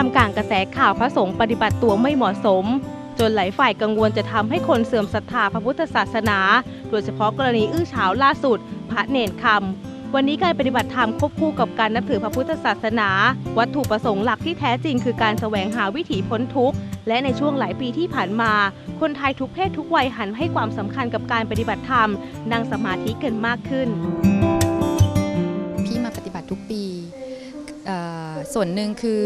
ามกลางกระแสข่าวพระสงฆ์ปฏิบัติตัวไม่เหมาะสม จนหลายฝ่ายกังวลจะทำให้คนเสื่อมศรัทธาพระพุทธศาสนา โดยเฉพาะกรณีอื้อฉาวล่าสุด พระเนนคำวันนี้การปฏิบัติธรรมควบคู่กับการนับถือพระพุทธศาสนา วัตถุประสงค์หลักที่แท้จริงคือการแสวงหาวิถีพ้นทุกข์และในช่วงหลายปีที่ผ่านมา คนไทยทุกเพศทุกวัยหันให้ความสำคัญกับการปฏิบัติธรรมนั่งสมาธิกันมากขึ้น พี่มาปฏิบัติทุกปีส่วนหนึ่งคือ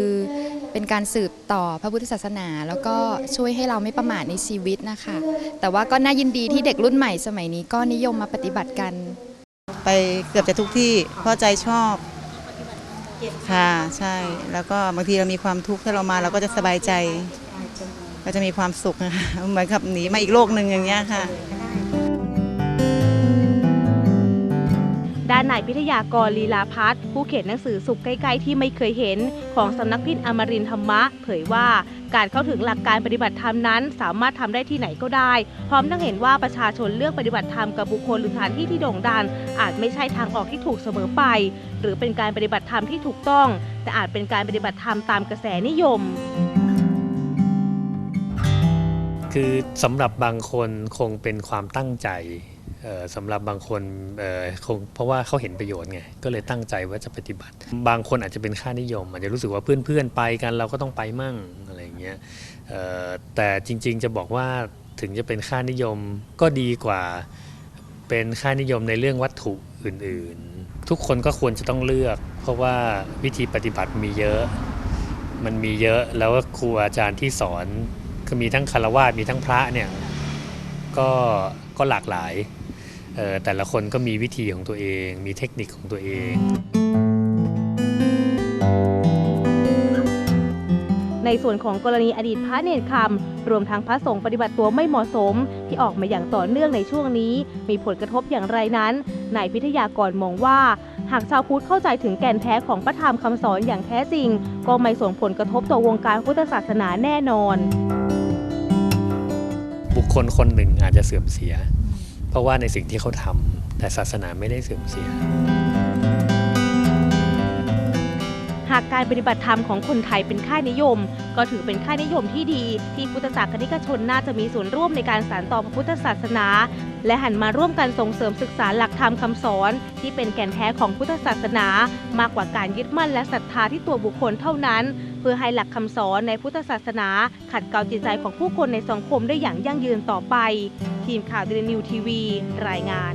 เป็นการสืบต่อพระพุทธศาสนา แล้วก็ช่วยให้เราไม่ประมาทในชีวิตนะคะ แต่ว่าก็น่ายินดีที่เด็กรุ่นใหม่สมัยนี้ก็นิยมมาปฏิบัติกัน ไปเกือบจะทุกที่เพราะใจชอบค่ะใช่แล้วก็บางทีเรามีความทุกข์ถ้าเรามาเราก็จะสบายใจ ก็จะมีความสุขนะคะเหมือนกับหนีมาอีกโลกหนึ่งอย่างเงี้ยค่ะ นนายพิทยากรลีลาพัฒน์ผู้เขียนหนังสือสุขใกล้ๆที่ไม่เคยเห็น ของสำนักพิมพ์อมรินธรรมะ เผยว่าการเข้าถึงหลักการปฏิบัติธรรมนั้น สามารถทำได้ที่ไหนก็ได้ พร้อมทั้งเห็นว่าประชาชนเลือกปฏิบัติธรรมกับบุคคลหรือสถานที่ที่โด่งดังอาจไม่ใช่ทางออกที่ถูกเสมอไป หรือเป็นการปฏิบัติธรรมที่ถูกต้อง แต่อาจเป็นการปฏิบัติธรรมตามกระแสนิยม คือสำหรับบางคนคงเป็นความตั้งใจ สำหรับบางคนเคงเพราะว่าเขาเห็นประโยชน์ไงก็เลยตั้งใจว่าจะปฏิบัติ บางคนอาจจะเป็นค่านิยม อาจจะรู้สึกว่าเพื่อนๆไปกันเราก็ต้องไปมั่งอะไรอย่างเงี้ยแต่จริงๆจะบอกว่าถึงจะเป็นค่านิยมก็ดีกว่าเป็นค่านิยมในเรื่องวัตถุอื่นๆ ทุกคนก็ควรจะต้องเลือก เพราะว่าวิธีปฏิบัติมีเยอะ มันมีเยอะแล้วก็ครูอาจารย์ที่สอนคือมีทั้งคารวาสมีทั้งพระเนี่ยก็ก็หลากหลาย แต่ละคนก็มีวิธีของตัวเอง มีเทคนิคของตัวเองในส่วนของกรณีอดีตพระเนรคำรวมทั้งพระสงฆ์ปฏิบัติตัวไม่เหมาะสม ที่ออกมาอย่างต่อเนื่องในช่วงนี้ มีผลกระทบอย่างไรนั้นนายพิทยากรมองว่า หากชาวพุทธเข้าใจถึงแก่นแท้ของพระธรรมคำสอนอย่างแท้จริง ก็ไม่ส่งผลกระทบต่อวงการพุทธศาสนาแน่นอน บุคคลคนหนึ่งอาจจะเสื่อมเสีย เพราะว่าในสิ่งที่เขาทำแต่ศาสนาไม่ได้เสื่อมเสีย หากการปฏิบัติธรรมของคนไทยเป็นค่านิยม ก็ถือเป็นค่านิยมที่ดี ที่พุทธศาสนิกชนน่าจะมีส่วนร่วมในการสานต่อพระพุทธศาสนา และหันมาร่วมกันส่งเสริมศึกษาหลักธรรมคำสอน ที่เป็นแก่นแท้ของพุทธศาสนา มากกว่าการยึดมั่นและศรัทธาที่ตัวบุคคลเท่านั้น พื่อให้หลักคำสอนในพุทธศาสนา ขัดเกลาจิตใจของผู้คนในสังคมได้อย่างยั่งยืนต่อไป ทีมข่าวเดลินิวทีวี รายงาน